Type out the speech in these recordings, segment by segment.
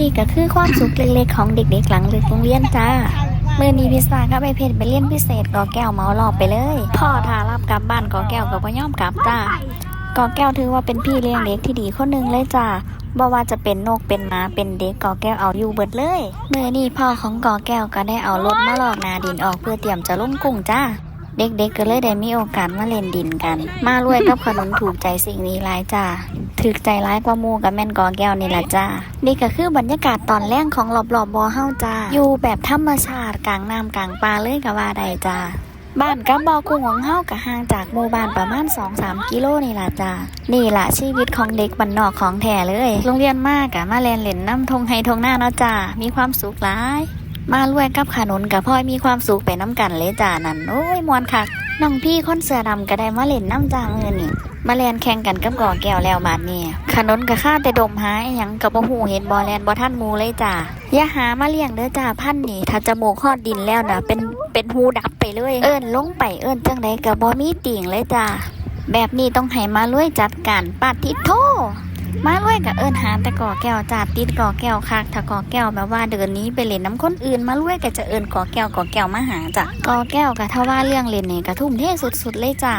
นี่ก็คือความสุขเล็กๆของเด็กๆหลังเลิกโรงเรียนจ้าเมื่อนี้พิซซ่าก็ไปเพจไปเรียนพิเศษกอแก้วเมารอบไปเลย พ่อทารับกลับบ้านกอแก้วก็บ่ยอมกลับจ้ากอแก้วถือว่าเป็นพี่เลี้ยงเด็กที่ดีคนหนึ่งเลยจ้าบ่ว่าจะเป็นนกเป็นหมาเป็นเด็กกอแก้วเอาอยู่เบิดเลยเมื่อนี้พ่อของกอแก้วก็ได้เอารถมาลอกนาดินออกเพื่อเตรียมจะลงกุ้งจ้าเด็กๆก็เลยได้มีโอกาสมาเล่นดินกัน มารวยกับขนมถูกใจสิ่งนี้หลายจ้า ถึกใจร้ายกว่ามูกับแม่นกอแก้วนี่แหละจ้า นี่ก็คือบรรยากาศตอนแรกของรอบๆบบอเฮาจ้า อยู่แบบธรรมชาติกลางน้ำกลางป่าเลยก็ว่าได้จ้าบ้านกับบอกุ้งของเฮาก็ห่างจากหมู่บ้านประมาณ 2-3 กิโลนี่ล่ะจ้า นี่ล่ะชีวิตของเด็กบ้านนอกของแท้เลย โรงเรียนมากอะมาแลนเล่นน้ำทงไฮทงหน้าเนาะจ้า มีความสุขหลาย มารวยกับขนุนกับพ่อยมีความสุขไปน้ำกันเลยจ้านั่นโอ้ยมวนคักน้องพี่คนเสือดำก็ได้มาเล่นน้ำจ้ามือนี่ มาแลนแข่งกันกับก่อแก้วแล้วมาดนี้ขนนกับข้าแต่ดมหาอหยังกับบ่หูเห็นบอแลนบ่ท่านมูเลยจ้าอย่าหามาเลี้ยงเด้อจ้าพันนี่ถ้าจมูกฮอดดินแล้วนะเป็นเป็นหูดับไปเลยเอิ้นลงไปเอิ้นจังใดกับบ่มีติ่งเลยจ้าแบบนี้ต้องให้มาลุยจัดการปาทิโท มาลุยกับเอิญหาแต่ก่อแก้วจ้าติดก่อแก้วคักถ้าก่อแก้วแบบว่าเดินนี้ไปเล่นน้ำคนอื่นมาลุยก็จะเอิญก่อแก้วก่อแก้วมาหาจ้ะก่อแก้วก็ถ้าว่าเรื่องเล่นนี่ก็ทุ่มเทสุดๆเลยจ้า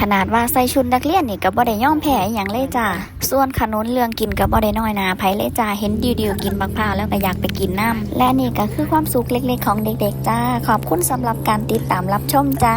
ขนาดว่าใส่ชุดนักเรียนนี่ก็บ่ได้ย่อมแพ้อย่างเลยจ้าส่วนขนุนเรื่องกินก็บ่ได้น้อยนาไผเลยจ้าเห็นดิวๆกินบักพร้าวแล้วก็อยากไปกินน้ำและนี่ก็คือความสุขเล็กๆของเด็กๆจ้า ขอบคุณสำหรับการติดตามรับชมจ้า